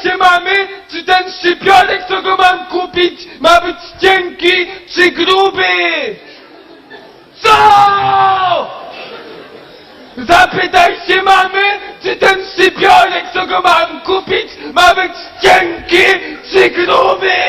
szczęście mamy? Czy ten szczypiorek, co go mam kupić, ma być cienki czy gruby? Co? Zapytaj się mamy, czy ten szczypiorek, co go mam kupić, ma być cienki czy gruby?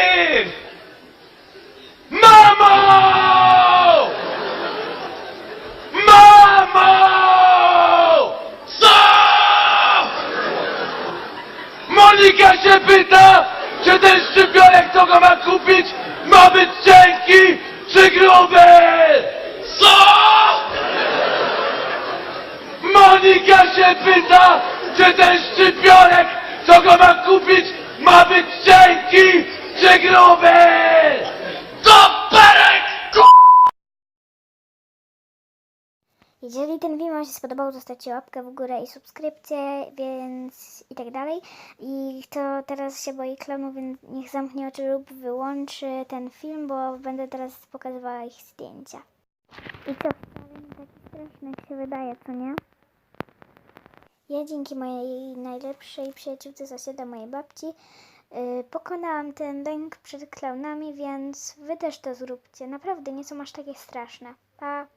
Monika się pyta, czy ten szczypiorek, co go ma kupić, ma być cienki czy gruby? Co? Monika się pyta, czy ten szczypiorek, co go ma kupić, ma być cienki czy gruby? Jeżeli ten film Wam się spodobał, zostawcie łapkę w górę i subskrypcję, więc i tak dalej. I kto teraz się boi klonów, więc niech zamknie oczy lub wyłączy ten film, bo będę teraz pokazywała ich zdjęcia. I to wcale nie taki straszny, jak się wydaje, co nie? Ja dzięki mojej najlepszej przyjaciółce sąsiada mojej babci yy, pokonałam ten lęk przed klaunami, więc wy też to zróbcie. Naprawdę nie są aż takie straszne. Pa!